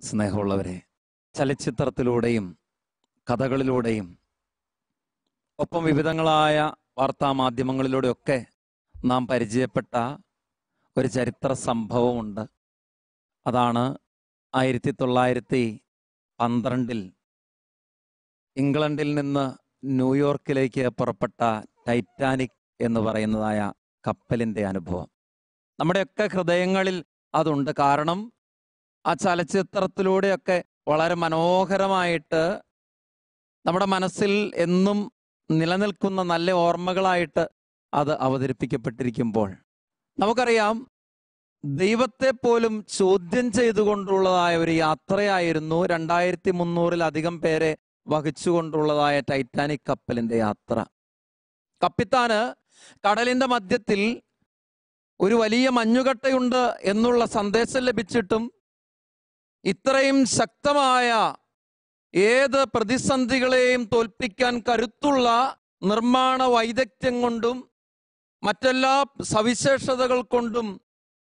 സ്നേഹമുള്ളവരെ ചലച്ചിത്രത്തിലൂടെയും കഥകളിലൂടെയും ഒപ്പം വിവിധങ്ങളായ വാർത്താ മാധ്യമങ്ങളിലൂടെയൊക്കെ നാം പരിചയപ്പെട്ട ഒരു ചരിത്ര സംഭവമുണ്ട്. അതാണ് ആയിരത്തി തൊള്ളായിരത്തി പന്ത്രണ്ടിൽ ഇംഗ്ലണ്ടിൽ നിന്ന് ന്യൂയോർക്കിലേക്ക് പുറപ്പെട്ട ടൈറ്റാനിക് എന്ന് പറയുന്നതായ കപ്പലിന്റെ അനുഭവം. നമ്മുടെയൊക്കെ ഹൃദയങ്ങളിൽ അതുണ്ട്. കാരണം ആ ചലച്ചിത്രത്തിലൂടെയൊക്കെ വളരെ മനോഹരമായിട്ട് നമ്മുടെ മനസ്സിൽ എന്നും നിലനിൽക്കുന്ന നല്ല ഓർമ്മകളായിട്ട് അത് അവതരിപ്പിക്കപ്പെട്ടിരിക്കുമ്പോൾ നമുക്കറിയാം ദൈവത്തെ പോലും ചോദ്യം ചെയ്തുകൊണ്ടുള്ളതായ ഒരു യാത്രയായിരുന്നു രണ്ടായിരത്തി മുന്നൂറിലധികം പേരെ വഹിച്ചുകൊണ്ടുള്ളതായ ടൈറ്റാനിക് കപ്പലിന്റെ യാത്ര. കപ്പിത്താന് കടലിന്റെ മധ്യത്തിൽ ഒരു വലിയ മഞ്ഞുകട്ടയുണ്ട് എന്നുള്ള സന്ദേശം ലഭിച്ചിട്ടും ഇത്രയും ശക്തമായ ഏത് പ്രതിസന്ധികളെയും തോൽപ്പിക്കാൻ കരുത്തുള്ള നിർമ്മാണ വൈദഗ്ധ്യം കൊണ്ടും മറ്റെല്ലാ സവിശേഷതകൾ കൊണ്ടും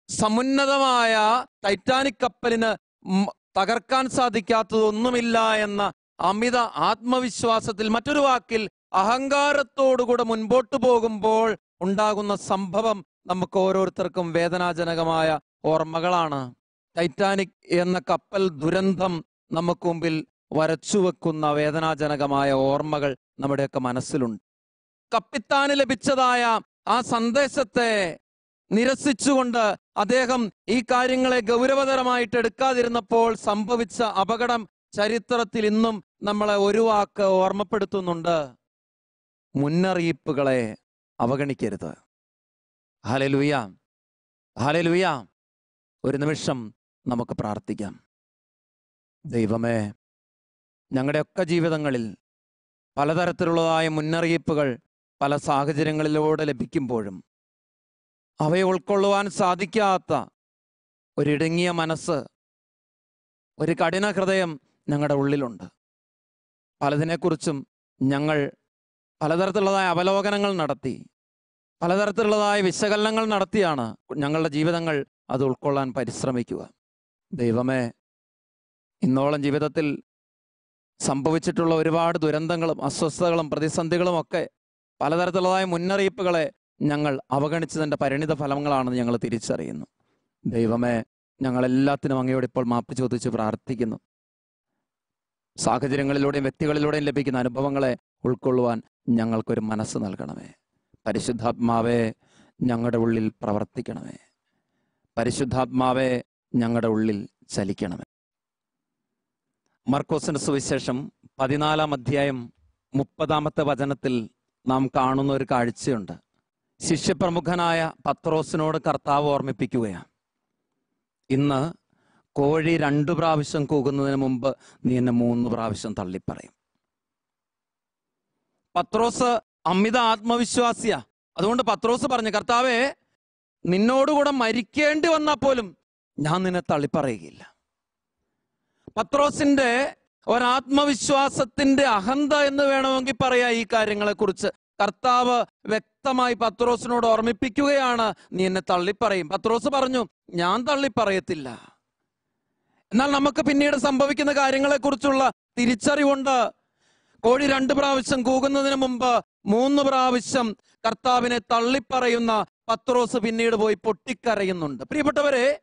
സമുന്നതമായ ടൈറ്റാനിക് കപ്പലിന് തകർക്കാൻ സാധിക്കാത്തതൊന്നുമില്ല എന്ന അമിത ആത്മവിശ്വാസത്തിൽ മറ്റൊരു വാക്കിൽ അഹങ്കാരത്തോടുകൂടെ മുൻപോട്ട് പോകുമ്പോൾ ഉണ്ടാകുന്ന സംഭവം നമുക്ക് ഓരോരുത്തർക്കും വേദനാജനകമായ ഓർമ്മകളാണ്. ടൈറ്റാനിക് എന്ന കപ്പൽ ദുരന്തം നമുക്ക് മുമ്പിൽ വരച്ചുവെക്കുന്ന വേദനാജനകമായ ഓർമ്മകൾ നമ്മുടെയൊക്കെ മനസ്സിലുണ്ട്. കപ്പിത്താന് ലഭിച്ചതായ ആ സന്ദേശത്തെ നിരസിച്ചുകൊണ്ട് അദ്ദേഹം ഈ കാര്യങ്ങളെ ഗൗരവതരമായിട്ട് എടുക്കാതിരുന്നപ്പോൾ സംഭവിച്ച അപകടം ചരിത്രത്തിൽ ഇന്നും നമ്മളെ ഒരു വാക്ക് ഓർമ്മപ്പെടുത്തുന്നുണ്ട്. മുന്നറിയിപ്പുകളെ അവഗണിക്കരുത്. ഹലലുയ ഹലലുയ ഒരു നിമിഷം നമുക്ക് പ്രാർത്ഥിക്കാം. ദൈവമേ ഞങ്ങളുടെയൊക്കെ ജീവിതങ്ങളിൽ പലതരത്തിലുള്ളതായ മുന്നറിയിപ്പുകൾ പല സാഹചര്യങ്ങളിലൂടെ ലഭിക്കുമ്പോഴും അവയെ ഉൾക്കൊള്ളുവാൻ സാധിക്കാത്ത ഒരിടുങ്ങിയ മനസ്സ് ഒരു കഠിന ഹൃദയം ഞങ്ങളുടെ ഉള്ളിലുണ്ട്. പലതിനെക്കുറിച്ചും ഞങ്ങൾ പലതരത്തിലുള്ളതായ അവലോകനങ്ങൾ നടത്തി പലതരത്തിലുള്ളതായ വിശകലനങ്ങൾ നടത്തിയാണ് ഞങ്ങളുടെ ജീവിതങ്ങൾ അത് ഉൾക്കൊള്ളാൻ പരിശ്രമിക്കുക. ദൈവമേ ഇന്നോളം ജീവിതത്തിൽ സംഭവിച്ചിട്ടുള്ള ഒരുപാട് ദുരന്തങ്ങളും അസ്വസ്ഥതകളും പ്രതിസന്ധികളും ഒക്കെ പലതരത്തിലുള്ളതായ മുന്നറിയിപ്പുകളെ ഞങ്ങൾ അവഗണിച്ചതിന്റെ പരിണിത ഫലങ്ങളാണെന്ന് ഞങ്ങൾ തിരിച്ചറിയുന്നു. ദൈവമേ ഞങ്ങളെല്ലാത്തിനും അങ്ങയോട് ഇപ്പോൾ മാപ്പ് ചോദിച്ച് പ്രാർത്ഥിക്കുന്നു. സാഹചര്യങ്ങളിലൂടെയും വ്യക്തികളിലൂടെയും ലഭിക്കുന്ന അനുഭവങ്ങളെ ഉൾക്കൊള്ളുവാൻ ഞങ്ങൾക്കൊരു മനസ്സ് നൽകണമേ. പരിശുദ്ധാത്മാവെ ഞങ്ങളുടെ ഉള്ളിൽ പ്രവർത്തിക്കണമേ. പരിശുദ്ധാത്മാവെ ഞങ്ങളുടെ ഉള്ളിൽ ചലിക്കണമേ. മർക്കോസിന്റെ സുവിശേഷം പതിനാലാം അധ്യായം മുപ്പതാമത്തെ വചനത്തിൽ നാം കാണുന്ന ഒരു കാഴ്ചയുണ്ട്. ശിഷ്യപ്രമുഖനായ പത്രോസിനോട് കർത്താവ് ഓർമ്മിപ്പിക്കുകയാണ്. ഇന്ന് കോഴി രണ്ടു പ്രാവശ്യം കൂകുന്നതിന് മുമ്പ് നീ എന്നെ മൂന്ന് പ്രാവശ്യം തള്ളിപ്പറയും. പത്രോസ് അമിത ആത്മവിശ്വാസിയാ. അതുകൊണ്ട് പത്രോസ് പറഞ്ഞു കർത്താവേ നിന്നോടുകൂടെ മരിക്കേണ്ടി വന്നാൽ പോലും ഞാൻ നിന്നെ തള്ളിപ്പറയുകയില്ല. പത്രോസിന്റെ ഒരാത്മവിശ്വാസത്തിന്റെ അഹന്ത എന്ന് വേണമെങ്കിൽ പറയാ ഈ കാര്യങ്ങളെ കുറിച്ച് കർത്താവ് വ്യക്തമായി പത്രോസിനോട് ഓർമ്മിപ്പിക്കുകയാണ് നീ എന്നെ തള്ളിപ്പറയും. പത്രോസ് പറഞ്ഞു ഞാൻ തള്ളിപ്പറയത്തില്ല. എന്നാൽ നമുക്ക് പിന്നീട് സംഭവിക്കുന്ന കാര്യങ്ങളെക്കുറിച്ചുള്ള തിരിച്ചറിവുണ്ട്. കോഴി രണ്ട് പ്രാവശ്യം കൂകുന്നതിന് മുമ്പ് മൂന്ന് പ്രാവശ്യം കർത്താവിനെ തള്ളിപ്പറയുന്ന പത്രോസ് പിന്നീട് പോയി പൊട്ടിക്കരയുന്നുണ്ട്. പ്രിയപ്പെട്ടവരെ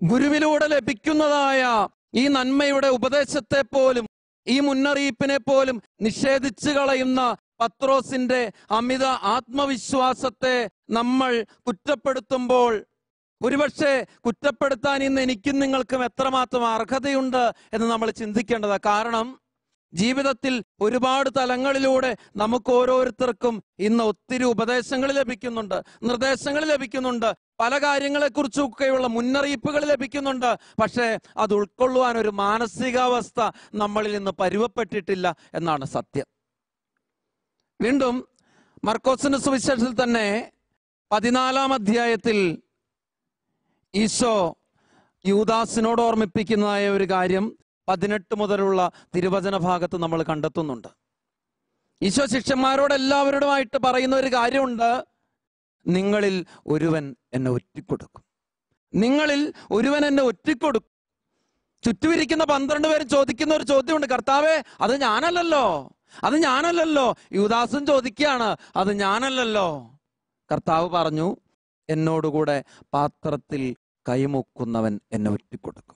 ഗുരുവിലൂടെ ലഭിക്കുന്നതായ ഈ നന്മയുടെ ഉപദേശത്തെ പോലും ഈ മുന്നറിയിപ്പിനെ പോലും നിഷേധിച്ചു കളയുന്ന പത്രോസിന്റെ അമിത ആത്മവിശ്വാസത്തെ നമ്മൾ കുറ്റപ്പെടുത്തുമ്പോൾ ഒരുപക്ഷെ കുറ്റപ്പെടുത്താൻ ഇന്ന് എനിക്കും നിങ്ങൾക്കും എത്രമാത്രം അർഹതയുണ്ട് എന്ന് നമ്മൾ ചിന്തിക്കേണ്ടതാണ്. കാരണം ജീവിതത്തിൽ ഒരുപാട് തലങ്ങളിലൂടെ നമുക്ക് ഓരോരുത്തർക്കും ഇന്ന് ഒത്തിരി ഉപദേശങ്ങൾ ലഭിക്കുന്നുണ്ട് നിർദ്ദേശങ്ങൾ ലഭിക്കുന്നുണ്ട് പല കാര്യങ്ങളെക്കുറിച്ചൊക്കെയുള്ള മുന്നറിയിപ്പുകൾ ലഭിക്കുന്നുണ്ട്. പക്ഷേ അത് ഉൾക്കൊള്ളുവാൻ ഒരു മാനസികാവസ്ഥ നമ്മളിൽ നിന്ന് പരുവപ്പെട്ടിട്ടില്ല എന്നാണ് സത്യം. വീണ്ടും മർക്കോസിന്റെ സുവിശേഷത്തിൽ തന്നെ പതിനാലാം അധ്യായത്തിൽ ഈശോ യൂദാസിനോട് ഓർമ്മിപ്പിക്കുന്നതായ ഒരു കാര്യം പതിനെട്ട് മുതലുള്ള തിരുവചന ഭാഗത്ത് നമ്മൾ കണ്ടെത്തുന്നുണ്ട്. ഈശോ ശിഷ്യന്മാരോട് എല്ലാവരോടുമായിട്ട് പറയുന്ന ഒരു കാര്യമുണ്ട്. നിങ്ങളിൽ ഒരുവൻ എന്നെ ഒറ്റിക്കൊടുക്കും. നിങ്ങളിൽ ഒരുവൻ എന്നെ ഒറ്റിക്കൊടുക്കും. ചുറ്റുമിരിക്കുന്ന പന്ത്രണ്ട് പേര് ചോദിക്കുന്ന ഒരു ചോദ്യമുണ്ട്. കർത്താവേ അത് ഞാനല്ലല്ലോ. അത് ഞാനല്ലല്ലോ. യുദാസും ചോദിക്കുകയാണ്. അത് ഞാനല്ലല്ലോ. കർത്താവ് പറഞ്ഞു എന്നോടുകൂടെ പാത്രത്തിൽ കൈമുക്കുന്നവൻ എന്നെ ഒറ്റിക്കൊടുക്കും.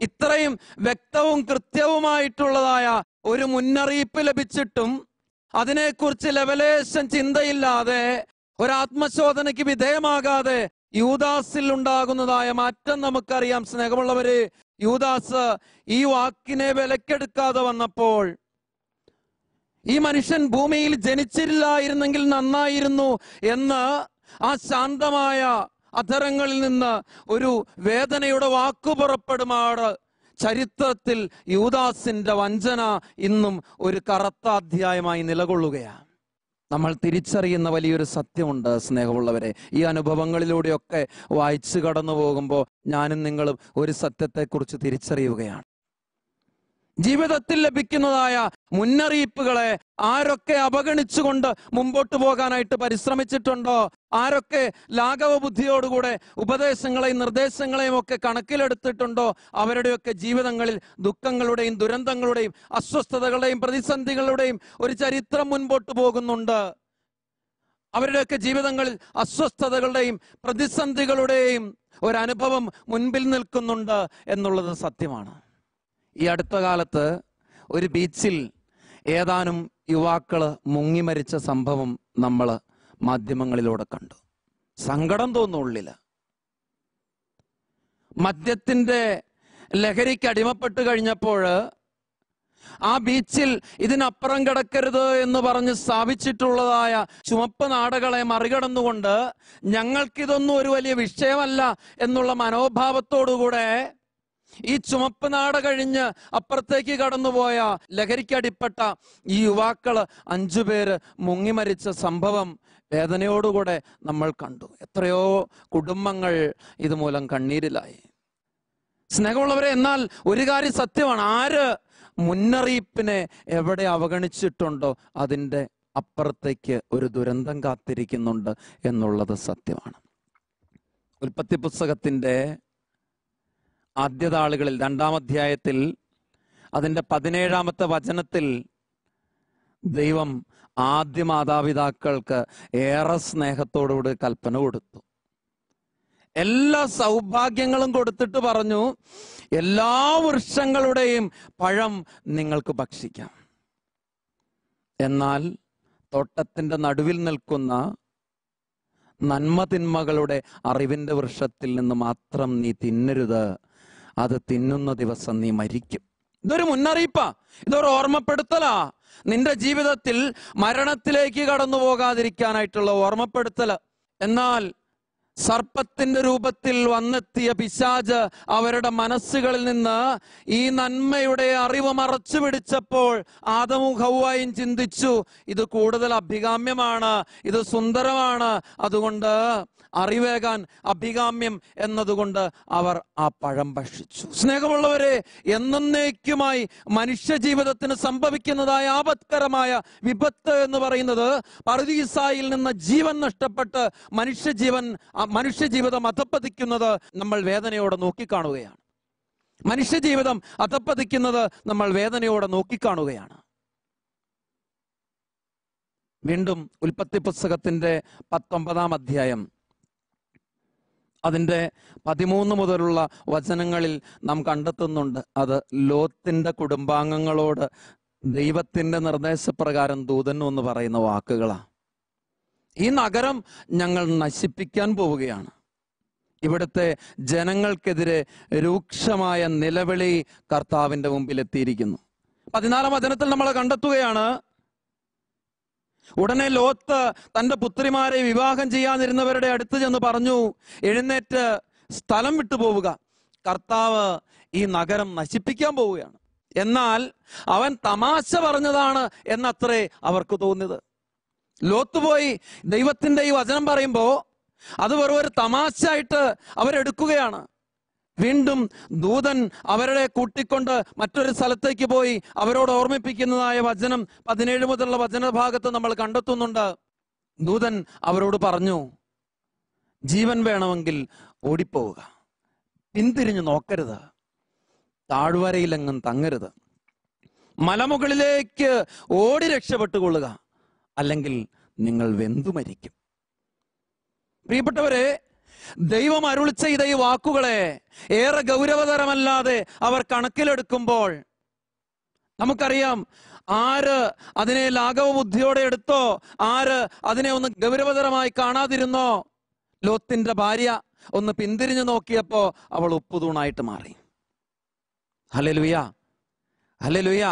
ഇത്രയും വ്യക്തവും കൃത്യവുമായിട്ടുള്ളതായ ഒരു മുന്നറിയിപ്പ് ലഭിച്ചിട്ടും അതിനെക്കുറിച്ച് ലവലേശം ചിന്തയില്ലാതെ ഒരാത്മശോധനയ്ക്ക് വിധേയമാകാതെ യൂദാസിൽ ഉണ്ടാകുന്നതായ മാറ്റം നമുക്കറിയാം. സ്നേഹമുള്ളവര് യൂദാസ് ഈ വാക്കിനെ വിലക്കെടുക്കാതെ വന്നപ്പോൾ ഈ മനുഷ്യൻ ഭൂമിയിൽ ജനിച്ചില്ലായിരുന്നെങ്കിൽ നന്നായിരുന്നു എന്ന് ആ ശാന്തമായ അധരങ്ങളിൽ നിന്ന് ഒരു വേദനയുടെ വാക്കു പുറപ്പെടുമാറ്. ചരിത്രത്തിൽ യൂദാസിന്റെ വഞ്ചന ഇന്നും ഒരു കറുത്ത അധ്യായമായി നിലകൊള്ളുകയാണ്. നമ്മൾ തിരിച്ചറിയുന്ന വലിയൊരു സത്യമുണ്ട് സ്നേഹമുള്ളവരെ. ഈ അനുഭവങ്ങളിലൂടെയൊക്കെ വായിച്ചു കടന്നു പോകുമ്പോൾ ഞാനും നിങ്ങളും ഒരു സത്യത്തെക്കുറിച്ച് തിരിച്ചറിയുകയാണ്. ജീവിതത്തിൽ ലഭിക്കുന്നതായ മുന്നറിയിപ്പുകളെ ആരൊക്കെ അവഗണിച്ചുകൊണ്ട് മുമ്പോട്ട് പോകാനായിട്ട് പരിശ്രമിച്ചിട്ടുണ്ടോ? ആരൊക്കെ ലാഘവ ബുദ്ധിയോടുകൂടെ ഉപദേശങ്ങളെയും നിർദ്ദേശങ്ങളെയും ഒക്കെ കണക്കിലെടുത്തിട്ടുണ്ടോ? അവരുടെയൊക്കെ ജീവിതങ്ങളിൽ ദുഃഖങ്ങളുടെയും ദുരന്തങ്ങളുടെയും അസ്വസ്ഥതകളുടെയും പ്രതിസന്ധികളുടെയും ഒരു ചരിത്രം മുൻപോട്ട് പോകുന്നുണ്ട്. അവരുടെയൊക്കെ ജീവിതങ്ങളിൽ അസ്വസ്ഥതകളുടെയും പ്രതിസന്ധികളുടെയും ഒരനുഭവം മുൻപിൽ നിൽക്കുന്നുണ്ട് എന്നുള്ളത് സത്യമാണ്. ഈ അടുത്ത കാലത്ത് ഒരു ബീച്ചിൽ ഏതാനും യുവാക്കൾ മുങ്ങിമരിച്ച സംഭവം നമ്മൾ മാധ്യമങ്ങളിലൂടെ കണ്ടു. സങ്കടം തോന്നുന്നു ഉള്ളിൽ. മദ്യത്തിന്റെ ലഹരിക്ക് അടിമപ്പെട്ട് കഴിഞ്ഞപ്പോൾ ആ ബീച്ചിൽ ഇതിനപ്പുറം കിടക്കരുത് എന്ന് പറഞ്ഞ് സ്ഥാപിച്ചിട്ടുള്ളതായ ചുമപ്പ് നാടകളെ മറികടന്നുകൊണ്ട് ഞങ്ങൾക്കിതൊന്നും ഒരു വലിയ വിഷയമല്ല എന്നുള്ള മനോഭാവത്തോടുകൂടെ ഈ ചുമപ്പ് നാട കഴിഞ്ഞ് അപ്പുറത്തേക്ക് കടന്നുപോയ ലഹരിക്കടിപ്പെട്ട ഈ യുവാക്കൾ അഞ്ചുപേര് മുങ്ങി മരിച്ച സംഭവം വേദനയോടുകൂടെ നമ്മൾ കണ്ടു. എത്രയോ കുടുംബങ്ങൾ ഇതുമൂലം കണ്ണീരിലായി. സ്നേഹമുള്ളവരെ എന്നാൽ ഒരു കാര്യം സത്യമാണ്. ആര് മുന്നറിയിപ്പിനെ എവിടെ അവഗണിച്ചിട്ടുണ്ടോ അതിന്റെ അപ്പുറത്തേക്ക് ഒരു ദുരന്തം കാത്തിരിക്കുന്നുണ്ട് എന്നുള്ളത് സത്യമാണ്. ഉൽപ്പത്തി പുസ്തകത്തിന്റെ ആദ്യ താളുകളിൽ രണ്ടാം അധ്യായത്തിൽ അതിന്റെ പതിനേഴാമത്തെ വചനത്തിൽ ദൈവം ആദ്യ മാതാപിതാക്കൾക്ക് ഏറെ സ്നേഹത്തോടുകൂടി കൽപ്പന കൊടുത്തു. എല്ലാ സൗഭാഗ്യങ്ങളും കൊടുത്തിട്ട് പറഞ്ഞു എല്ലാ വൃക്ഷങ്ങളുടെയും പഴം നിങ്ങൾക്ക് ഭക്ഷിക്കാം. എന്നാൽ തോട്ടത്തിന്റെ നടുവിൽ നിൽക്കുന്ന നന്മ തിന്മകളുടെ അറിവിന്റെ വൃക്ഷത്തിൽ നിന്ന് മാത്രം നീ തിന്നരുത്. അത് തിന്നുന്ന ദിവസം നീ മരിക്കും. ഇതൊരു മുന്നറിയിപ്പാ. ഇതൊരു ഓർമ്മപ്പെടുത്തലാ. നിന്റെ ജീവിതത്തിൽ മരണത്തിലേക്ക് കടന്നു പോകാതിരിക്കാനായിട്ടുള്ള ഓർമ്മപ്പെടുത്തൽ. എന്നാൽ സർപ്പത്തിന്റെ രൂപത്തിൽ വന്നെത്തിയ പിശാജ് അവരുടെ മനസ്സുകളിൽ നിന്ന് ഈ നന്മയുടെ അറിവ് മറച്ചു പിടിച്ചപ്പോൾ ആദമും ഹൗവായും ചിന്തിച്ചു ഇത് കൂടുതൽ അഭികാമ്യമാണ് ഇത് സുന്ദരമാണ്. അതുകൊണ്ട് അറിവേകാൻ അഭികാമ്യം എന്നതുകൊണ്ട് അവർ ആ പഴം ഭക്ഷിച്ചു. സ്നേഹമുള്ളവരെ എന്നേക്കുമായി മനുഷ്യ ജീവിതത്തിന് സംഭവിക്കുന്നതായ ആപത്കരമായ വിപത്ത് എന്ന് പറയുന്നത് പറുദീസായിൽ നിന്ന് ജീവൻ നഷ്ടപ്പെട്ട് മനുഷ്യജീവൻ മനുഷ്യജീവിതം അധപ്പതിക്കുന്നത് നമ്മൾ വേദനയോടെ നോക്കിക്കാണുകയാണ്. മനുഷ്യജീവിതം അധപ്പതിക്കുന്നത് നമ്മൾ വേദനയോടെ നോക്കിക്കാണുകയാണ്. വീണ്ടും ഉൽപ്പത്തി പുസ്തകത്തിന്റെ പത്തൊമ്പതാം അധ്യായം. അതിന്റെ പതിമൂന്ന് മുതലുള്ള വചനങ്ങളിൽ നാം കണ്ടെത്തുന്നുണ്ട്. അത് ലോത്തിന്റെ കുടുംബാംഗങ്ങളോട് ദൈവത്തിന്റെ നിർദ്ദേശപ്രകാരം ദൂതൻ എന്ന് പറയുന്ന വാക്കുകളാണ്. ഈ നഗരം ഞങ്ങൾ നശിപ്പിക്കാൻ പോവുകയാണ്. ഇവിടുത്തെ ജനങ്ങൾക്കെതിരെ രൂക്ഷമായ നിലവിളി കർത്താവിന്റെ മുമ്പിൽ എത്തിയിരിക്കുന്നു. പതിനാലാം വചനത്തിൽ നമ്മൾ കണ്ടെത്തുകയാണ് ഉടനെ ലോത്ത് തന്റെ പുത്രിമാരെ വിവാഹം ചെയ്യാതിരുന്നവരുടെ അടുത്ത് ചെന്ന് പറഞ്ഞു എഴുന്നേറ്റ് സ്ഥലം വിട്ടു പോവുക. കർത്താവ് ഈ നഗരം നശിപ്പിക്കാൻ പോവുകയാണ്. എന്നാൽ അവൻ തമാശ പറഞ്ഞതാണ് എന്നത്രേ അവർക്ക് തോന്നിയത്. ലോത്ത് പോയി ദൈവത്തിന്റെ ഈ വചനം പറയുമ്പോൾ അത് വെറും ഒരു തമാശയായിട്ട് അവരെടുക്കുകയാണ്. വീണ്ടും ദൂതൻ അവരെ കൂട്ടിക്കൊണ്ട് മറ്റൊരു സ്ഥലത്തേക്ക് പോയി അവരോട് ഓർമ്മിപ്പിക്കുന്നതായ വചനം പതിനേഴ് മുതലുള്ള വചനഭാഗത്ത് നമ്മൾ കണ്ടെത്തുന്നുണ്ട്. ദൂതൻ അവരോട് പറഞ്ഞു ജീവൻ വേണമെങ്കിൽ ഓടിപ്പോവുക. പിന്തിരിഞ്ഞു നോക്കരുത്. താഴ്വരയിലെങ്ങും തങ്ങരുത്. മലമുകളിലേക്ക് ഓടി രക്ഷപ്പെട്ടുകൊള്ളുക. അല്ലെങ്കിൽ നിങ്ങൾ വെന്തുമരിക്കും പ്രിയപ്പെട്ടവരെ ദൈവം അരുളി ചെയ്ത ഈ വാക്കുകളെ ഏറെ ഗൗരവതരമല്ലാതെ അവർ കണക്കിലെടുക്കുമ്പോൾ നമുക്കറിയാം ആര് അതിനെ ലാഘവ ബുദ്ധിയോടെ എടുത്തോ ആര് അതിനെ ഒന്ന് ഗൗരവതരമായി കാണാതിരുന്നോ ലോത്തിന്റെ ഭാര്യ ഒന്ന് പിന്തിരിഞ്ഞു നോക്കിയപ്പോ അവൾ ഉപ്പുതൂണായിട്ട് മാറി. ഹലലുയ ഹലലുയ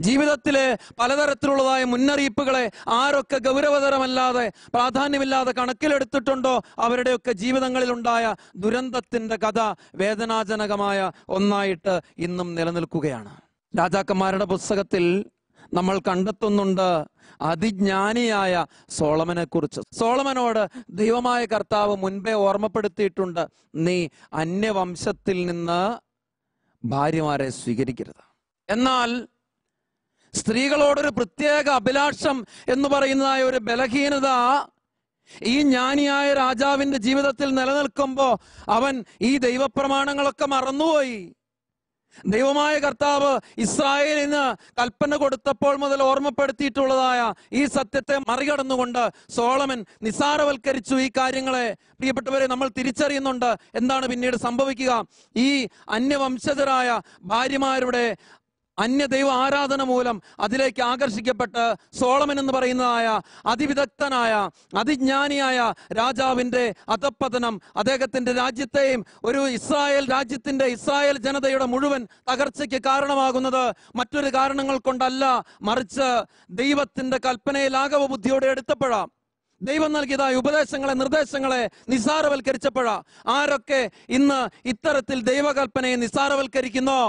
ജീവിതത്തിലെ പലതരത്തിലുള്ളതായ മുന്നറിയിപ്പുകളെ ആരൊക്കെ ഗൗരവതരമല്ലാതെ പ്രാധാന്യമില്ലാതെ കണക്കിലെടുത്തിട്ടുണ്ടോ അവരുടെയൊക്കെ ജീവിതങ്ങളിലുണ്ടായ ദുരന്തത്തിന്റെ കഥ വേദനാജനകമായ ഒന്നായിട്ട് ഇന്നും നിലനിൽക്കുകയാണ്. രാജാക്കന്മാരുടെ പുസ്തകത്തിൽ നമ്മൾ കണ്ടെത്തുന്നുണ്ട് അതിജ്ഞാനിയായ സോളമനെ കുറിച്ച് സോളമനോട് ദൈവമായ കർത്താവ് മുൻപേ ഓർമ്മപ്പെടുത്തിയിട്ടുണ്ട് നീ അന്യവംശത്തിൽ നിന്ന് ഭാര്യമാരെ സ്വീകരിക്കരുത്. എന്നാൽ സ്ത്രീകളോടൊരു പ്രത്യേക അഭിലാഷം എന്ന് പറയുന്നതായ ഒരു ബലഹീനത ഈ ജ്ഞാനിയായ രാജാവിന്റെ ജീവിതത്തിൽ നിലനിൽക്കുമ്പോ അവൻ ഈ ദൈവപ്രമാണങ്ങളൊക്കെ മറന്നുപോയി. ദൈവമായ കർത്താവ് ഇസ്രായേലിന് കൽപ്പന കൊടുത്തപ്പോൾ മുതൽ ഓർമ്മപ്പെടുത്തിയിട്ടുള്ളതായ ഈ സത്യത്തെ മറികടന്നുകൊണ്ട് സോളമൻ നിസാരവൽക്കരിച്ചു ഈ കാര്യങ്ങളെ പ്രിയപ്പെട്ടവരെ നമ്മൾ തിരിച്ചറിയുന്നുണ്ട്. എന്താണ് പിന്നീട് സംഭവിക്കുക? ഈ അന്യവംശജരായ ഭാര്യമാരുടെ അന്യദൈവ ആരാധന മൂലം അതിലേക്ക് ആകർഷിക്കപ്പെട്ട് സോളമൻ എന്ന് പറയുന്നതായ അതിവിദഗ്ധനായ അതിജ്ഞാനിയായ രാജാവിന്റെ അധപ്പതനം അദ്ദേഹത്തിന്റെ രാജ്യത്തെയും ഒരു ഇസ്രായേൽ രാജ്യത്തിന്റെ ഇസ്രായേൽ ജനതയുടെ മുഴുവൻ തകർച്ചയ്ക്ക് കാരണമാകുന്നത് മറ്റൊരു കാരണങ്ങൾ കൊണ്ടല്ല. മറിച്ച് ദൈവത്തിന്റെ കൽപ്പനയിൽ ആകവ ബുദ്ധിയോടെ എടുത്തപ്പോഴാം ദൈവം നൽകിയതായ ഉപദേശങ്ങളെ നിർദ്ദേശങ്ങളെ നിസാരവൽക്കരിച്ചപ്പോഴാ ആരൊക്കെ ഇന്ന് ഇത്തരത്തിൽ ദൈവകൽപ്പനയെ നിസാരവൽക്കരിക്കുന്നോ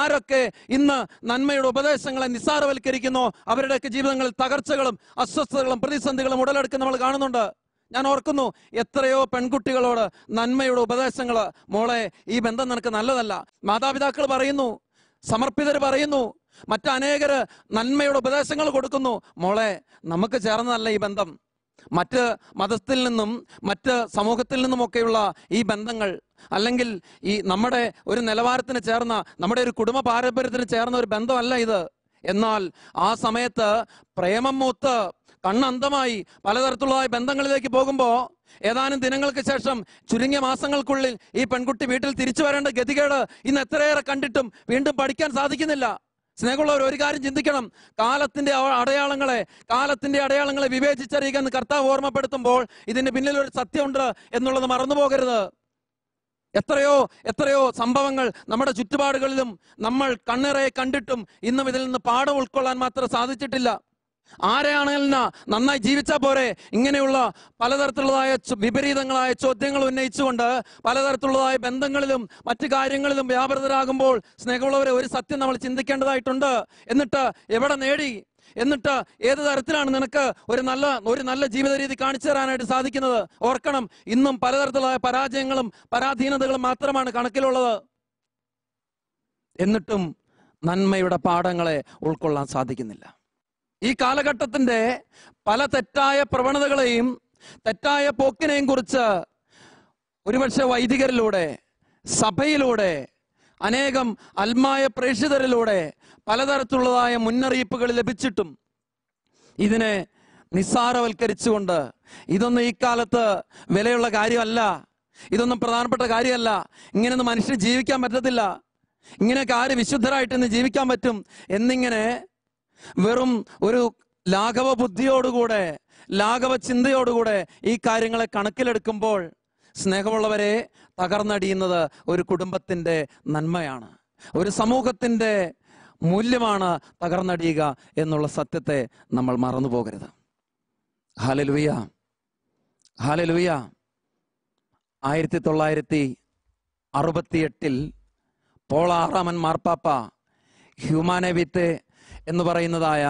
ആരൊക്കെ ഇന്ന് നന്മയുടെ ഉപദേശങ്ങളെ നിസാരവൽക്കരിക്കുന്നോ അവരുടെയൊക്കെ ജീവിതങ്ങളിൽ തകർച്ചകളും അസ്വസ്ഥതകളും പ്രതിസന്ധികളും ഉടലെടുക്കുന്ന നമ്മൾ കാണുന്നുണ്ട്. ഞാൻ ഓർക്കുന്നു എത്രയോ പെൺകുട്ടികളോട് നന്മയുടെ ഉപദേശങ്ങൾ മോളെ ഈ ബന്ധം നിനക്ക് നല്ലതല്ല. മാതാപിതാക്കൾ പറയുന്നു സമർപ്പിതർ പറയുന്നു മറ്റനേകർ നന്മയുടെ ഉപദേശങ്ങൾ കൊടുക്കുന്നു മോളെ നമുക്ക് ചേർന്നതല്ല ഈ ബന്ധം. മറ്റ് മതത്തിൽ നിന്നും മറ്റ് സമൂഹത്തിൽ നിന്നുമൊക്കെയുള്ള ഈ ബന്ധങ്ങൾ അല്ലെങ്കിൽ ഈ നമ്മുടെ ഒരു നിലവാരത്തിന് ചേർന്ന നമ്മുടെ ഒരു കുടുംബ പാരമ്പര്യത്തിന് ചേർന്ന ഒരു ബന്ധമല്ല ഇത്. എന്നാൽ ആ സമയത്ത് പ്രേമം മൂത്ത് കണ്ണന്തമായി പലതരത്തിലുള്ള ബന്ധങ്ങളിലേക്ക് പോകുമ്പോൾ ഏതാനും ദിനങ്ങൾക്ക് ശേഷം ചുരുങ്ങിയ മാസങ്ങൾക്കുള്ളിൽ ഈ പെൺകുട്ടി വീട്ടിൽ തിരിച്ചു വരേണ്ട ഗതികേട് ഇന്ന് എത്രയേറെ കണ്ടിട്ടും വീണ്ടും പഠിക്കാൻ സാധിക്കുന്നില്ല. സ്നേഹമുള്ളവർ ഒരു കാര്യം ചിന്തിക്കണം. കാലത്തിന്റെ അടയാളങ്ങളെ കാലത്തിന്റെ അടയാളങ്ങളെ വിവേചിച്ചറിയുക എന്ന് കർത്താവ് ഓർമ്മപ്പെടുത്തുമ്പോൾ ഇതിന് പിന്നിൽ ഒരു സത്യമുണ്ട് എന്നുള്ളത് മറന്നുപോകരുത് എത്രയോ എത്രയോ സംഭവങ്ങൾ നമ്മുടെ ചുറ്റുപാടുകളിലും നമ്മൾ കണ്ണിറയെ കണ്ടിട്ടും ഇന്നും ഇതിൽ നിന്ന് പാഠം ഉൾക്കൊള്ളാൻ മാത്രം സാധിച്ചിട്ടില്ല. ആരെയാണെങ്കിലും നന്നായി ജീവിച്ചാൽ പോരെ? ഇങ്ങനെയുള്ള പലതരത്തിലുള്ളതായ വിപരീതങ്ങളായ ചോദ്യങ്ങൾ ഉന്നയിച്ചുകൊണ്ട് പലതരത്തിലുള്ളതായ ബന്ധങ്ങളിലും മറ്റു കാര്യങ്ങളിലും വ്യാപൃതരാകുമ്പോൾ സ്നേഹമുള്ളവരെ ഒരു സത്യം നമ്മൾ ചിന്തിക്കേണ്ടതായിട്ടുണ്ട്. എന്നിട്ട് എവിടെ നേടി? എന്നിട്ട് ഏത് തരത്തിലാണ് നിനക്ക് ഒരു നല്ല ഒരു നല്ല ജീവിത രീതി കാണിച്ചു തരാനായിട്ട് സാധിക്കുന്നത്? ഓർക്കണം ഇന്നും പലതരത്തിലുള്ള പരാജയങ്ങളും പരാധീനതകളും മാത്രമാണ് കണക്കിലുള്ളത്. എന്നിട്ടും നന്മയുടെ പാഠങ്ങളെ ഉൾക്കൊള്ളാൻ സാധിക്കുന്നില്ല. ഈ കാലഘട്ടത്തിന്റെ പല തെറ്റായ പ്രവണതകളെയും തെറ്റായ പോക്കിനെയും കുറിച്ച് ഒരുപക്ഷെ വൈദികരിലൂടെ സഭയിലൂടെ അനേകം അൽമായ പ്രേക്ഷിതരിലൂടെ പലതരത്തിലുള്ളതായ മുന്നറിയിപ്പുകൾ ലഭിച്ചിട്ടും ഇതിനെ നിസ്സാരവൽക്കരിച്ചുകൊണ്ട് ഇതൊന്നും ഈ കാലത്ത് വിലയുള്ള കാര്യമല്ല. ഇതൊന്നും പ്രധാനപ്പെട്ട കാര്യമല്ല. ഇങ്ങനെയൊന്നും മനുഷ്യന് ജീവിക്കാൻ പറ്റത്തില്ല. ഇങ്ങനെയൊക്കെ ആര് വിശുദ്ധരായിട്ട് ഇന്ന് ജീവിക്കാൻ പറ്റും എന്നിങ്ങനെ വെറും ഒരു ലാഘവ ബുദ്ധിയോടുകൂടെ ലാഘവ ചിന്തയോടുകൂടെ ഈ കാര്യങ്ങളെ കണക്കിലെടുക്കുമ്പോൾ സ്നേഹമുള്ളവരെ തകർന്നടിയുന്നത് ഒരു കുടുംബത്തിന്റെ നന്മയാണ്. ഒരു സമൂഹത്തിന്റെ മൂല്യമാണ് തകർന്നടിയുക എന്നുള്ള സത്യത്തെ നമ്മൾ മറന്നു പോകരുത്. ഹാലലുയ ഹാലലുയ ആയിരത്തി തൊള്ളായിരത്തി അറുപത്തിയെട്ടിൽ പോൾ ആറാമൻ മാർപ്പാപ്പ ഹ്യൂമാനവിത്തെ എന്ന് പറയുന്നതായ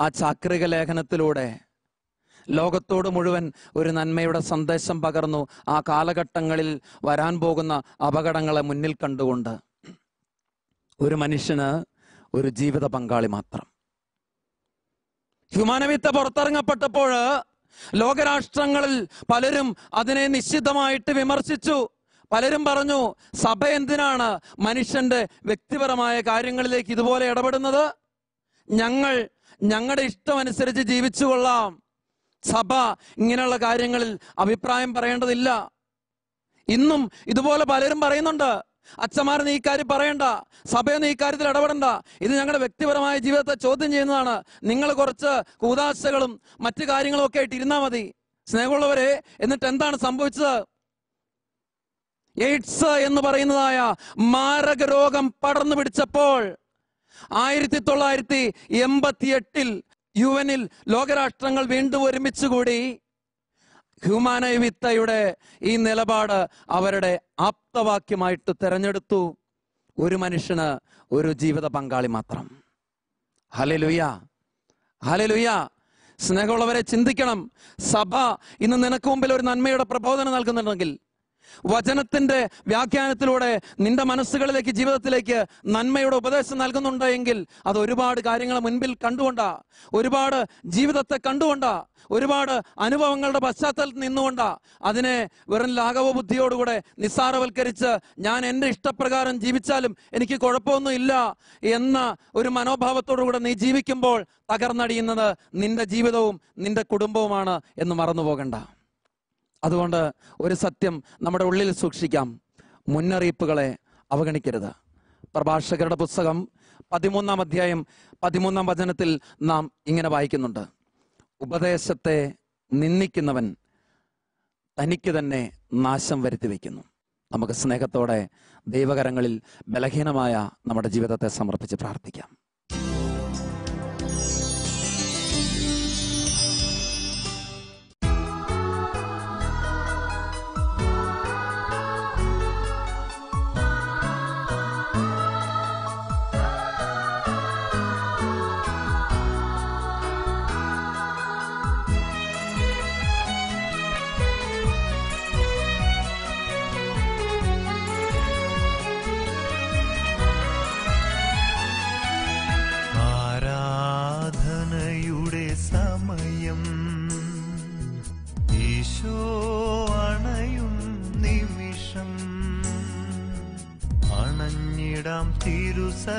ആ ചാക്രിക ലേഖനത്തിലൂടെ ലോകത്തോട് മുഴുവൻ ഒരു നന്മയുടെ സന്ദേശം പകർന്നു ആ കാലഘട്ടങ്ങളിൽ വരാൻ പോകുന്ന അപകടങ്ങളെ മുന്നിൽ കണ്ടുകൊണ്ട് ഒരു മനുഷ്യന് ഒരു ജീവിത പങ്കാളി മാത്രം. ഹ്യൂമാനവിത്ത പുറത്തിറങ്ങപ്പെട്ടപ്പോൾ ലോകരാഷ്ട്രങ്ങളിൽ പലരും അതിനെ നിശ്ചിതമായിട്ട് വിമർശിച്ചു. പലരും പറഞ്ഞു സഭ എന്തിനാണ് മനുഷ്യന്റെ വ്യക്തിപരമായ കാര്യങ്ങളിലേക്ക് ഇതുപോലെ ഇടപെടുന്നത്? ഞങ്ങൾ ഞങ്ങളുടെ ഇഷ്ടമനുസരിച്ച് ജീവിച്ചു കൊള്ളാം സഭ ഇങ്ങനെയുള്ള കാര്യങ്ങളിൽ അഭിപ്രായം പറയേണ്ടതില്ല. ഇന്നും ഇതുപോലെ പലരും പറയുന്നുണ്ട്. അച്ഛന്മാർ നീ ഇക്കാര്യം പറയണ്ട. സഭയൊന്നും ഈ കാര്യത്തിൽ ഇടപെടണ്ട. ഇത് ഞങ്ങളുടെ വ്യക്തിപരമായ ജീവിതത്തെ ചോദ്യം ചെയ്യുന്നതാണ്. നിങ്ങൾ കുറച്ച് കൂതാശകളും മറ്റു കാര്യങ്ങളും ഒക്കെ ആയിട്ട് ഇരുന്നാൽ മതി. സ്നേഹമുള്ളവരെ എന്നിട്ട് എന്താണ് സംഭവിച്ചത്? എയ്ഡ്സ് എന്ന് പറയുന്നതായ മാരക രോഗം പടർന്നു പിടിച്ചപ്പോൾ ആയിരത്തി തൊള്ളായിരത്തി എൺപത്തി എട്ടിൽ യു എനിൽ ലോകരാഷ്ട്രങ്ങൾ വീണ്ടും ഒരുമിച്ചുകൂടി ഹ്യൂമാനവിത്തയുടെ ഈ നിലപാട് അവരുടെ ആപ്തവാക്യമായിട്ട് തെരഞ്ഞെടുത്തു. ഒരു മനുഷ്യന് ഒരു ജീവിത പങ്കാളി മാത്രം. ഹലലുയ ഹലലുയ സ്നേഹമുള്ളവരെ ചിന്തിക്കണം. സഭ ഇന്ന് നിനക്ക് മുമ്പിൽ ഒരു നന്മയുടെ പ്രബോധനം നൽകുന്നുണ്ടെങ്കിൽ വചനത്തിന്റെ വ്യാഖ്യാനത്തിലൂടെ നിന്റെ മനസ്സുകളിലേക്ക് ജീവിതത്തിലേക്ക് നന്മയുടെ ഉപദേശം നൽകുന്നുണ്ട് എങ്കിൽ അത് ഒരുപാട് കാര്യങ്ങൾ മുൻപിൽ കണ്ടുകൊണ്ട. ഒരുപാട് ജീവിതത്തെ കണ്ടുകൊണ്ട. ഒരുപാട് അനുഭവങ്ങളുടെ പശ്ചാത്തലത്തിൽ നിന്നുകൊണ്ട. അതിനെ വെറും ലാഘവ ബുദ്ധിയോടുകൂടെ നിസ്സാരവൽക്കരിച്ച് ഞാൻ എന്റെ ഇഷ്ടപ്രകാരം ജീവിച്ചാലും എനിക്ക് കുഴപ്പമൊന്നുമില്ല എന്ന ഒരു മനോഭാവത്തോടുകൂടെ നീ ജീവിക്കുമ്പോൾ തകർന്നടിയുന്നത് നിന്റെ ജീവിതവും നിന്റെ കുടുംബവുമാണ് എന്ന് മറന്നു പോകണ്ട അതുകൊണ്ട് ഒരു സത്യം നമ്മുടെ ഉള്ളിൽ സൂക്ഷിക്കാം. മുന്നറിയിപ്പുകളെ അവഗണിക്കരുത്. പ്രഭാഷകരുടെ പുസ്തകം പതിമൂന്നാം അധ്യായം പതിമൂന്നാം വചനത്തിൽ നാം ഇങ്ങനെ വായിക്കുന്നുണ്ട്. ഉപദേശത്തെ നിന്ദിക്കുന്നവൻ തനിക്ക് തന്നെ നാശം വരുത്തി വയ്ക്കുന്നു. നമുക്ക് സ്നേഹത്തോടെ ദൈവകരങ്ങളിൽ ബലഹീനമായ നമ്മുടെ ജീവിതത്തെ സമർപ്പിച്ച് പ്രാർത്ഥിക്കാം.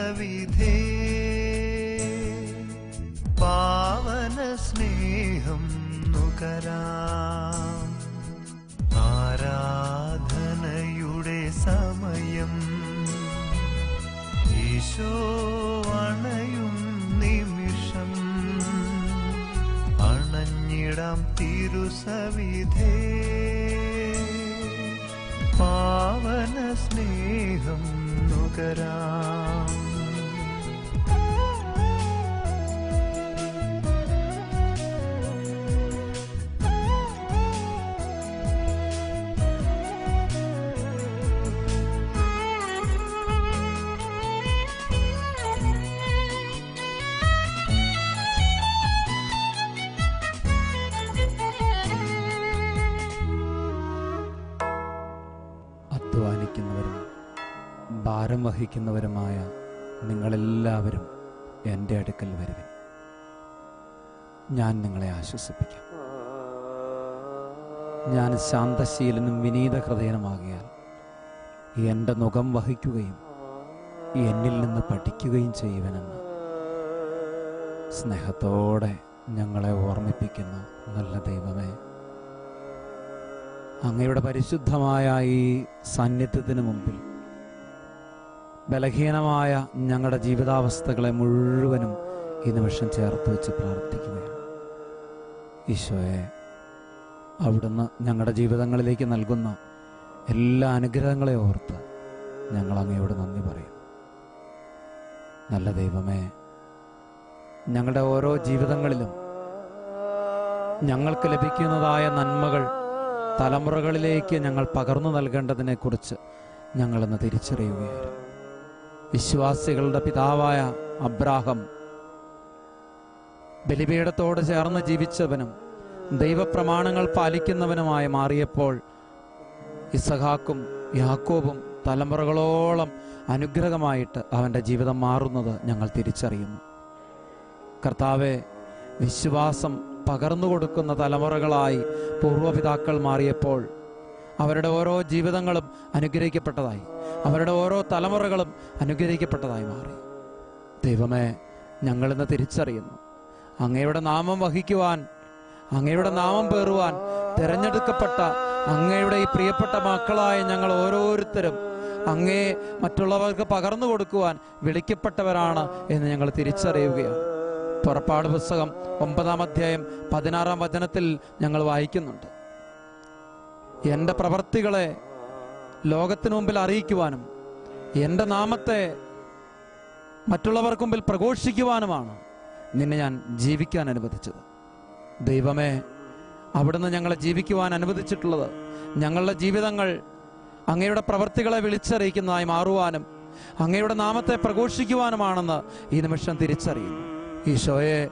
തിരുസവിധേ പാവന സ്നേഹം നുകരാം. ആരാധനയുടെ സമയം ഈശോ അണയും നിമിഷം. അണഞ്ഞിടാം തിരുസവിധേ പാവന സ്നേഹം നുകരാം. ഭാരം വഹിക്കുന്നവരുമായ നിങ്ങളെല്ലാവരും എന്റെ അടുക്കൽ വരുവിൻ. ഞാൻ നിങ്ങളെ ആശ്വസിപ്പിക്കാം. ഞാൻ ശാന്തശീലനും വിനീത ഹൃദയനുമാകിയാൽ എന്റെ മുഖം വഹിക്കുകയും എന്നിൽ നിന്ന് പഠിക്കുകയും ചെയ്യുവനെന്ന് സ്നേഹത്തോടെ ഞങ്ങളെ ഓർമ്മിപ്പിക്കുന്ന നല്ല ദൈവമേ അങ്ങയുടെ പരിശുദ്ധമായ ഈ സാന്നിധ്യത്തിന് മുമ്പിൽ ബലഹീനമായ ഞങ്ങളുടെ ജീവിതാവസ്ഥകളെ മുഴുവനും ഈ നിമിഷം ചേർത്ത് വെച്ച് പ്രാർത്ഥിക്കുകയാണ്. ഈശോയെ അവിടുന്ന് ഞങ്ങളുടെ ജീവിതങ്ങളിലേക്ക് നൽകുന്ന എല്ലാ അനുഗ്രഹങ്ങളെ ഓർത്ത് ഞങ്ങൾ അങ്ങയോട് നന്ദി പറയും. നല്ല ദൈവമേ ഞങ്ങളുടെ ഓരോ ജീവിതങ്ങളിലും ഞങ്ങൾക്ക് ലഭിക്കുന്നതായ നന്മകൾ തലമുറകളിലേക്ക് ഞങ്ങൾ പകർന്നു നൽകേണ്ടതിനെക്കുറിച്ച് ഞങ്ങളെന്ന് തിരിച്ചറിയുകയായിരുന്നു. വിശ്വാസികളുടെ പിതാവായ അബ്രാഹം ബലിപീഠത്തോട് ചേർന്ന് ജീവിച്ചവനും ദൈവപ്രമാണങ്ങൾ പാലിക്കുന്നവനുമായി മാറിയപ്പോൾ ഇസഹാക്കും യാക്കോബും തലമുറകളോളം അനുഗ്രഹമായിട്ട് അവന്റെ ജീവിതം മാറുന്നത് ഞങ്ങൾ തിരിച്ചറിയുന്നു. കർത്താവെ വിശ്വാസം പകർന്നു കൊടുക്കുന്ന തലമുറകളായി പൂർവപിതാക്കൾ മാറിയപ്പോൾ അവരുടെ ഓരോ ജീവിതങ്ങളും അനുഗ്രഹിക്കപ്പെട്ടതായി. അവരുടെ ഓരോ തലമുറകളും അനുഗ്രഹിക്കപ്പെട്ടതായി മാറി. ദൈവമേ ഞങ്ങളിന്ന് തിരിച്ചറിയുന്നു. അങ്ങയുടെ നാമം വഹിക്കുവാൻ അങ്ങയുടെ നാമം പേറുവാൻ തിരഞ്ഞെടുക്കപ്പെട്ട അങ്ങയുടെ ഈ പ്രിയപ്പെട്ട മക്കളായ ഞങ്ങൾ ഓരോരുത്തരും അങ്ങേ മറ്റുള്ളവർക്ക് പകർന്നു കൊടുക്കുവാൻ വിളിക്കപ്പെട്ടവരാണ് എന്ന് ഞങ്ങൾ തിരിച്ചറിയുകയാണ്. പുറപ്പാട് പുസ്തകം ഒമ്പതാം അധ്യായം പതിനാറാം വചനത്തിൽ ഞങ്ങൾ വായിക്കുന്നുണ്ട്. എന്റെ പ്രവർത്തികളെ ലോകത്തിനു മുമ്പിൽ അറിയിക്കുവാനും എന്റെ നാമത്തെ മറ്റുള്ളവർക്ക് മുമ്പിൽ പ്രഘോഷിക്കുവാനുമാണ് നിന്നെ ഞാൻ ജീവിക്കാൻ അനുവദിച്ചത്. ദൈവമേ അവിടുന്ന് ഞങ്ങളെ ജീവിക്കുവാൻ അനുവദിച്ചിട്ടുള്ളത് ഞങ്ങളുടെ ജീവിതങ്ങൾ അങ്ങയുടെ പ്രവർത്തികളെ വിളിച്ചറിയിക്കുന്നതായി മാറുവാനും അങ്ങയുടെ നാമത്തെ പ്രഘോഷിക്കുവാനുമാണെന്ന് ഈ നിമിഷം തിരിച്ചറിയുന്നു. ഈശോയെ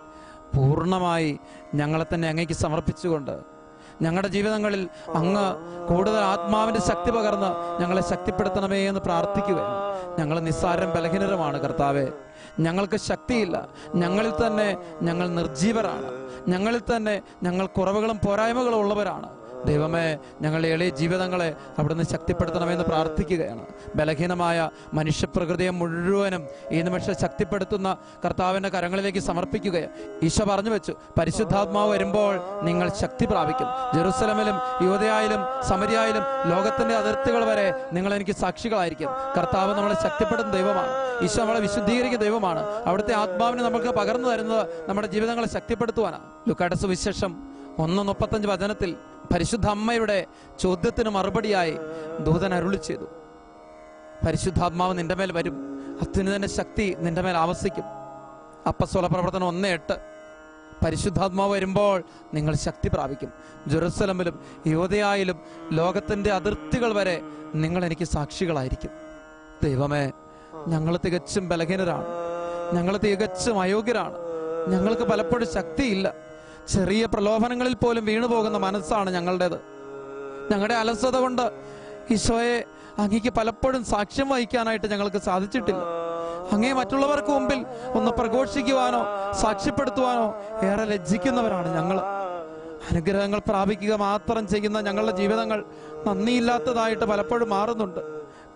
പൂർണമായി ഞങ്ങളെ തന്നെ അങ്ങേക്ക് സമർപ്പിച്ചുകൊണ്ട് ഞങ്ങളുടെ ജീവിതങ്ങളിൽ അങ്ങ് കൂടുതൽ ആത്മാവിന്റെ ശക്തി പകർന്ന് ഞങ്ങളെ ശക്തിപ്പെടുത്തണമേ എന്ന് പ്രാർത്ഥിക്കുകയാണ്. ഞങ്ങൾ നിസ്സാരം ബലഹീനരമാണ് കർത്താവെ. ഞങ്ങൾക്ക് ശക്തിയില്ല. ഞങ്ങളിൽ തന്നെ ഞങ്ങൾ നിർജീവരാണ് ഞങ്ങളിൽ തന്നെ ഞങ്ങൾ കുറവുകളും പോരായ്മകളും ഉള്ളവരാണ്. ദൈവമേ ഞങ്ങളുടെ എളിയ ജീവിതങ്ങളെ അവിടുന്ന് ശക്തിപ്പെടുത്തണമെന്ന് പ്രാർത്ഥിക്കുകയാണ്. ബലഹീനമായ മനുഷ്യപ്രകൃതിയെ മുഴുവനും ഈ നിമിഷം ശക്തിപ്പെടുത്തുന്ന കർത്താവിന്റെ കരങ്ങളിലേക്ക് സമർപ്പിക്കുകയാണ്. ഈശോ പറഞ്ഞു വെച്ചു പരിശുദ്ധാത്മാവ് വരുമ്പോൾ നിങ്ങൾ ശക്തി പ്രാപിക്കും. ജെറുസലമിലും യുവതയായാലും സമരിയായാലും ലോകത്തിന്റെ അതിർത്തികൾ വരെ നിങ്ങൾ എനിക്ക് സാക്ഷികളായിരിക്കും. കർത്താവ് നമ്മളെ ശക്തിപ്പെടുന്ന ദൈവമാണ്. ഈശോ നമ്മളെ വിശുദ്ധീകരിക്കുന്ന ദൈവമാണ്. അവിടുത്തെ ആത്മാവിനെ നമുക്ക് പകർന്നു തരുന്നത് നമ്മുടെ ജീവിതങ്ങളെ ശക്തിപ്പെടുത്തുവാനാണ്. ലുക്കാട്ട സുവിശേഷം ഒന്ന് മുപ്പത്തഞ്ച് വചനത്തിൽ പരിശുദ്ധ അമ്മയുടെ ചോദ്യത്തിന് മറുപടിയായി ദൂതൻ അരുളി ചെയ്തു. പരിശുദ്ധാത്മാവ് നിന്റെ മേൽ വരും. അത്യുന്നതന്റെ ശക്തി നിന്റെ മേൽ ആവസിക്കും. അപ്പസ്വല പ്രവർത്തനം ഒന്ന് എട്ട്. പരിശുദ്ധാത്മാവ് വരുമ്പോൾ നിങ്ങൾ ശക്തി പ്രാപിക്കും. ജെറുസലമിലും യോധയായാലും ലോകത്തിന്റെ അതിർത്തികൾ വരെ നിങ്ങൾ എനിക്ക് സാക്ഷികളായിരിക്കും. ദൈവമേ ഞങ്ങൾ തികച്ചും ബലഹീനരാണ്. ഞങ്ങൾ തികച്ചും അയോഗ്യരാണ്. ഞങ്ങൾക്ക് പലപ്പോഴും ശക്തിയില്ല. ചെറിയ പ്രലോഭനങ്ങളിൽ പോലും വീണു പോകുന്ന മനസ്സാണ് ഞങ്ങളുടേത്. ഞങ്ങളുടെ അലസത കൊണ്ട് ഈശോയെ അങ്ങേക്ക് പലപ്പോഴും സാക്ഷ്യം വഹിക്കാനായിട്ട് ഞങ്ങൾക്ക് സാധിച്ചിട്ടില്ല. അങ്ങേ മറ്റുള്ളവർക്ക് മുമ്പിൽ ഒന്ന് പ്രഘോഷിക്കുവാനോ സാക്ഷ്യപ്പെടുത്തുവാനോ ഏറെ ലജ്ജിക്കുന്നവരാണ് ഞങ്ങൾ അനുഗ്രഹങ്ങൾ പ്രാപിക്കുക മാത്രം ചെയ്യുന്ന ഞങ്ങളുടെ ജീവിതങ്ങൾ നന്ദിയില്ലാത്തതായിട്ട് പലപ്പോഴും മാറുന്നുണ്ട്.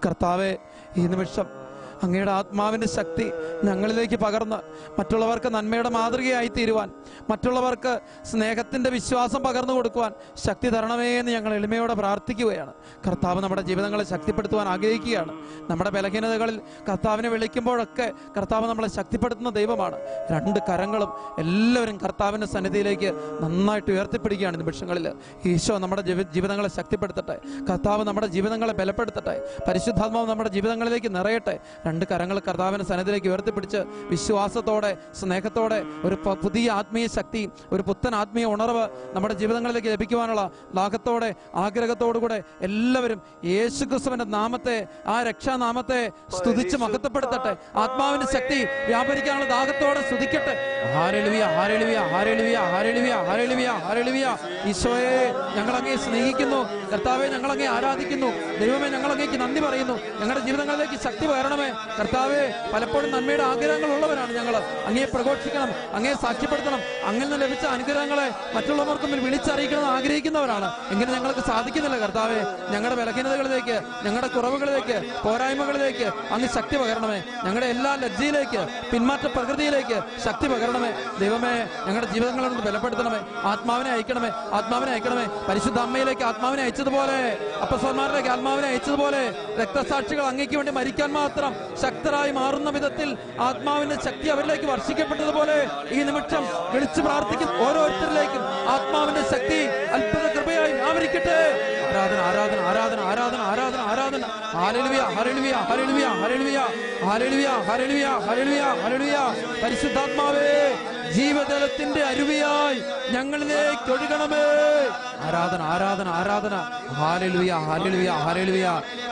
കർത്താവെ ഈ നിമിഷം അങ്ങയുടെ ആത്മാവിന്റെ ശക്തി ഞങ്ങളിലേക്ക് പകർന്ന് മറ്റുള്ളവർക്ക് നന്മയുടെ മാതൃകയായി തീരുവാൻ മറ്റുള്ളവർക്ക് സ്നേഹത്തിന്റെ വിശ്വാസം പകർന്നു കൊടുക്കുവാൻ ശക്തി തരണമേ എന്ന് ഞങ്ങൾ എളിമയോടെ പ്രാർത്ഥിക്കുകയാണ്. കർത്താവ് നമ്മുടെ ജീവിതങ്ങളെ ശക്തിപ്പെടുത്തുവാൻ ആഗ്രഹിക്കുകയാണ്. നമ്മുടെ ബലഹീനതകളിൽ കർത്താവിനെ വിളിക്കുമ്പോഴൊക്കെ കർത്താവ് നമ്മളെ ശക്തിപ്പെടുത്തുന്ന ദൈവമാണ്. രണ്ട് കരങ്ങളും എല്ലാവരും കർത്താവിന്റെ സന്നിധിയിലേക്ക് നന്നായിട്ട് ഉയർത്തിപ്പിടിക്കുകയാണ് നിമിഷങ്ങളിൽ. ഈശോ നമ്മുടെ ജീവിതങ്ങളെ ശക്തിപ്പെടുത്തട്ടെ. കർത്താവ് നമ്മുടെ ജീവിതങ്ങളെ ബലപ്പെടുത്തട്ടെ. പരിശുദ്ധാത്മാവ് നമ്മുടെ ജീവിതങ്ങളിലേക്ക് നിറയട്ടെ. രണ്ട് കരങ്ങൾ കർത്താവിന്റെ സന്നിധിയിലേക്ക് ഉയർത്തിപ്പിടിച്ച് വിശ്വാസത്തോടെ സ്നേഹത്തോടെ ഒരു പുതിയ ആത്മീയ ശക്തി ഒരു പുത്തൻ ആത്മീയ ഉണർവ് നമ്മുടെ ജീവിതങ്ങളിലേക്ക് ലഭിക്കുവാനുള്ള ദാഹത്തോടെ ആഗ്രഹത്തോടുകൂടെ എല്ലാവരും യേശു ക്രിസ്തുവിന്റെ നാമത്തെ ആ രക്ഷാനാമത്തെ സ്തുതിച്ച് മഹത്വപ്പെടുത്തട്ടെ. ആത്മാവിന്റെ ശക്തി വ്യാപരിക്കാനുള്ള ദാഹത്തോടെ സ്തുതിക്കട്ടെ. ഹാരളിവിയ ഹാരളിവിയ ഹാരളിവിയ ഹാരളിവിയ ഹാരളിവിയ ഹാരളിവിയ ഈശോയെ ഞങ്ങൾ അങ്ങേ സ്നേഹിക്കുന്നു. കർത്താവെ ഞങ്ങളങ്ങേ ആരാധിക്കുന്നു. ദൈവമേ ഞങ്ങളങ്ങേക്ക് നന്ദി പറയുന്നു. ഞങ്ങളുടെ ജീവിതങ്ങളിലേക്ക് ശക്തി പകരണമേ. കർത്താവെ പലപ്പോഴും നന്മയുടെ ആഗ്രഹങ്ങൾ ഉള്ളവരാണ് ഞങ്ങൾ അങ്ങേ പ്രഘോഷിക്കണം അങ്ങേ സാക്ഷ്യപ്പെടുത്തണം അങ്ങനെ നിന്ന് ലഭിച്ച അനുഗ്രഹങ്ങളെ മറ്റുള്ളവർക്ക് മുന്നിൽ വിളിച്ചറിയിക്കണം ആഗ്രഹിക്കുന്നവരാണ്. എങ്കിലും ഞങ്ങൾക്ക് സാധിക്കുന്നില്ല കർത്താവെ. ഞങ്ങളുടെ ബലഹീനതകളിലേക്ക് ഞങ്ങളുടെ കുറവുകളിലേക്ക് പോരായ്മകളിലേക്ക് അങ്ങ് ശക്തി പകരണമേ. ഞങ്ങളുടെ എല്ലാ ലജ്ജയിലേക്ക് പിന്മാറ്റ പ്രകൃതിയിലേക്ക് ശക്തി പകരണമേ. ദൈവമേ ഞങ്ങളുടെ ജീവിതങ്ങളെ കൊണ്ട് ബലപ്പെടുത്തണമേ. ആത്മാവിനെ അയക്കണമേ. ആത്മാവിനെ അയക്കണമേ. പരിശുദ്ധ അമ്മയിലേക്ക് ആത്മാവിനെ അയച്ചതുപോലെ. അപ്പസ്വന്മാരിലേക്ക് ആത്മാവിനെ അയച്ചതുപോലെ രക്തസാക്ഷികൾ അങ്ങേക്ക് വേണ്ടി മരിക്കാൻ മാത്രം ശക്തരായി മാറുന്ന വിധത്തിൽ ആത്മാവിന്റെ ശക്തി അവരിലേക്ക് വർഷിക്കപ്പെട്ടതുപോലെ ഈ നിമിഷം വിളിച്ചു പ്രാർത്ഥിക്കും ഓരോരുത്തരിലേക്കും. ആത്മാവിന്റെ ശക്തി അത്ഭുത കൃപയായി ആവരിക്കട്ടെ. ആരാധന ആരാധന ആരാധന ആരാധന ആരാധന ആരാധന. ഹരളിവിയ ഹരളിവിയ ഹരളിവിയ ഹരളിവിയ ഹരളിവിയ ഹരളിവിയ ഹരളിവിയ ഹരളുവിയ പരിശുദ്ധാത്മാവേ ജീവജലത്തിന്റെ അരുവിയായി ഞങ്ങളിലേക്ക് ഒഴുകണമേ. ആരാധന ആരാധന ആരാധന. ഹാലലുയ ഹാലലുയ ഹാലലുയ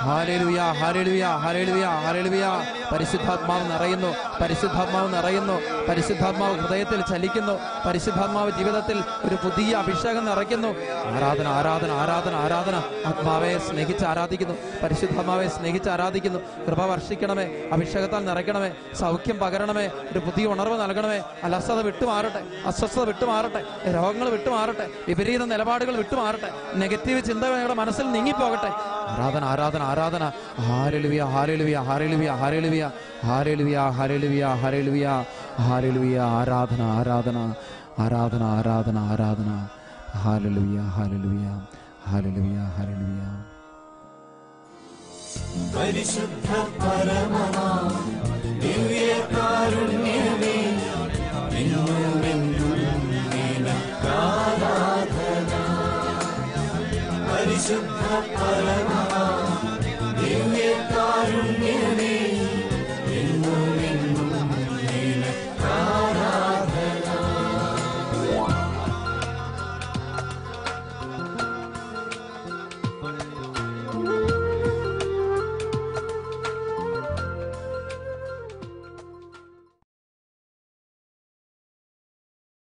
ഹാലലുയ ഹാലലുയ ഹാലലുയ ഹാലലുയ. പരിശുദ്ധാത്മാവ് നിറയുന്നു പരിശുദ്ധാത്മാവ് നിറയുന്നു പരിശുദ്ധാത്മാവ് ഹൃദയത്തിൽ ചലിക്കുന്നു പരിശുദ്ധാത്മാവ് ജീവിതത്തിൽ ഒരു പുതിയ അഭിഷേകം നിറയ്ക്കുന്നു. ആരാധന ആരാധന ആരാധന ആരാധന. ആത്മാവെ സ്നേഹിച്ച് ആരാധിക്കുന്നു പരിശുദ്ധാത്മാവെ സ്നേഹിച്ച് ആരാധിക്കുന്നു. കൃപ വർഷിക്കണമേ അഭിഷേകത്താൽ നിറയ്ക്കണമേ സൗഖ്യം പകരണമേ ഒരു പുതിയ ഉണർവ് നൽകണമേ. അലസ്വത വിട്ടുമാറട്ടെ അസ്വസ്ഥത വിട്ടുമാറട്ടെ രോഗങ്ങൾ വിട്ടുമാറട്ടെ വിപരീത നിലപാടുകൾ വിട്ടുമാറട്ടെ നെഗറ്റീവ് ചിന്ത ഞങ്ങളുടെ മനസ്സിൽ നീങ്ങിപ്പോകട്ടെ. ആരാധന ആരാധന ആരാധന. ഹാരലുവിയ ഹാരലുവിയ ഹാരലുവിയ ഹാരലുവിയ ഹാരലുവിയ ഹാരലുവിയ ഹാരലുവിയ ഹാരലുവിയ ആരാധന ആരാധന. ആരാധന ആരാധന ആരാധന. ഹാലലുവിയ ഹാലലുവിയ ഹാലലുവിയ ഹാലലുവിയ പരിശുദ്ധ പരമനാ ദിവ്യകാരുണ്യമേ എന്നുമെന്നും വിശുദ്ധ പരമാ. നിന്നെ കാരുണ്യമേ